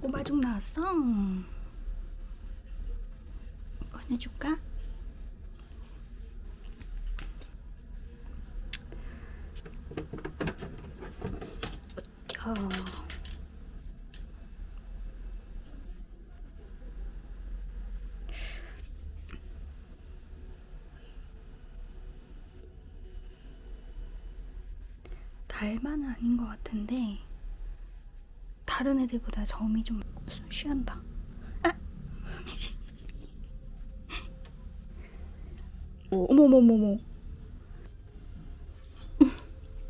꼬마죽 나왔어. 꺼내줄까? 어. 달만은 아닌 것 같은데 다른 애들보다 점이 좀 쉬한다. 아! 오, 어머머머머.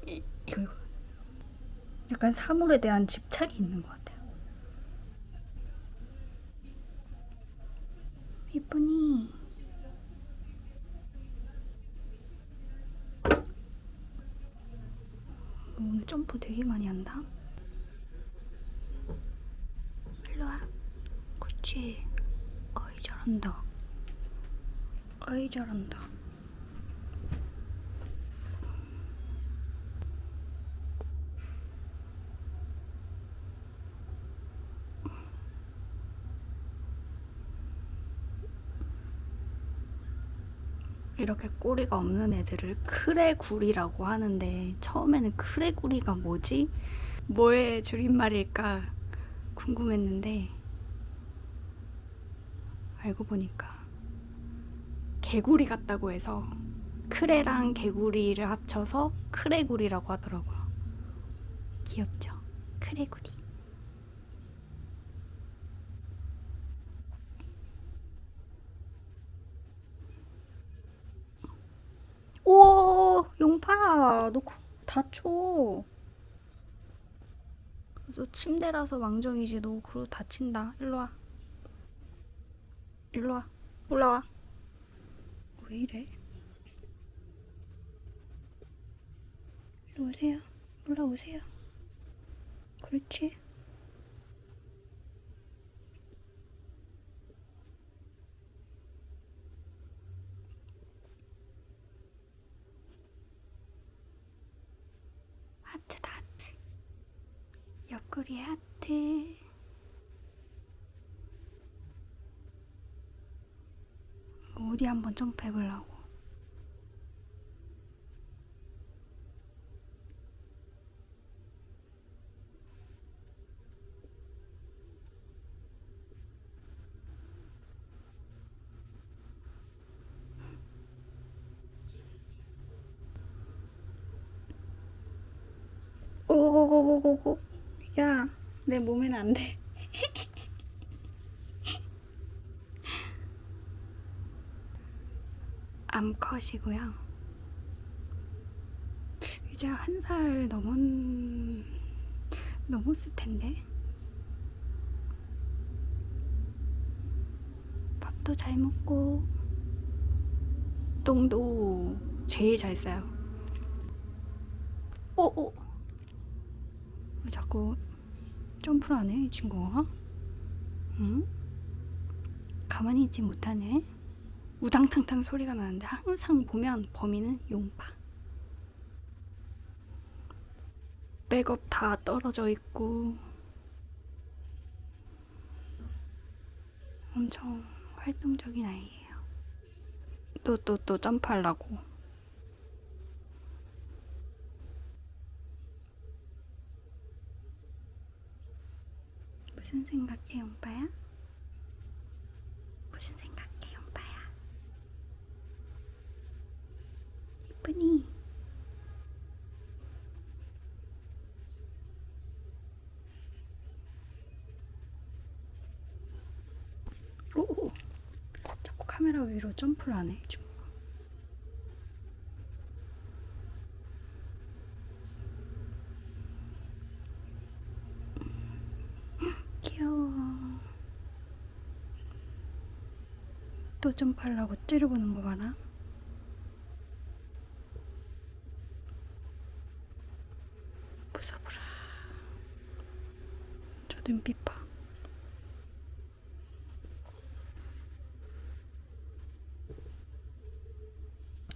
이- 이거 이거. 약간 사물에 대한 집착이 있는 것 같아요. 이쁘니. 오늘 점프 되게 많이 한다. 일로 와. 그치. 어이 잘한다. 어이 잘한다. 이렇게 꼬리가 없는 애들을 크레구리라고 하는데 처음에는 크레구리가 뭐지? 뭐의 줄임말일까 궁금했는데 알고 보니까 개구리 같다고 해서 크레랑 개구리를 합쳐서 크레구리라고 하더라고요. 귀엽죠? 크레구리. 오, 용파, 너 코- 다쳐. 너 침대라서 망정이지. 너 그러고 다친다. 일로 와. 일로 와. 올라와. 왜 이래? 일로 오세요. 올라오세요. 그렇지. 하트다 하트. 옆구리에 하트. 어디 한번 점프해 보려고. 오고고고고고. 야, 내 몸에는 안 돼. 암컷이고요. 이제 한 살 넘은 넘었을 텐데. 밥도 잘 먹고 똥도 제일 잘 싸요. 오, 오. 왜 자꾸 점프를 안 해, 이 친구가? 응? 가만히 있지 못하네. 우당탕탕 소리가 나는데 항상 보면 범인은 용파. 백업 다 떨어져 있고 엄청 활동적인 아이예요. 또 또 또 점프하려고. 무슨 생각해, 용파야? 무슨 생각해, 용파야? 이쁘니? 오, 자꾸 카메라 위로 점프를 안 해, 지금. 귀여워. 또 점프하려고 찌르보는 거 봐라. 저 눈빛 봐.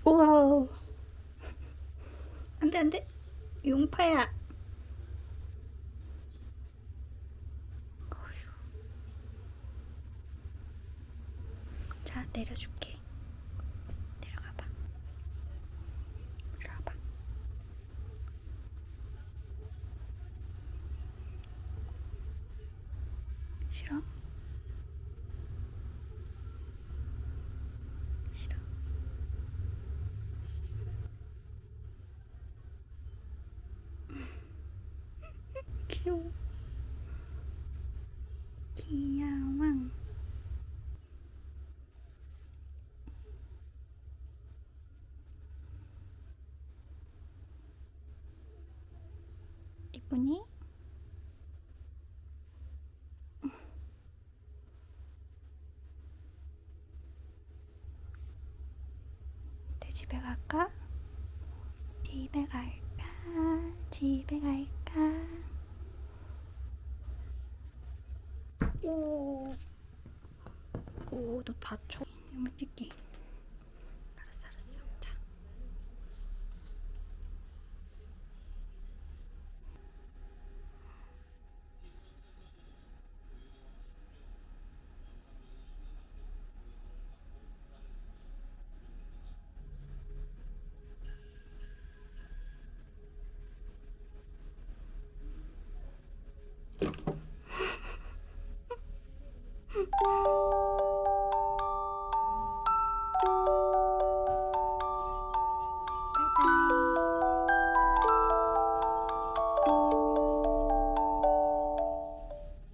우와. 안돼 안돼. 용파야. 자 내려줄게. 내려가봐. 내려가봐. 싫어? 싫어. 귀여워. 귀여워. 이쁘니? 내 집에 갈까? 집에 갈까? 집에 갈까? 오, 오, 너 다쳐. 이거 찍기.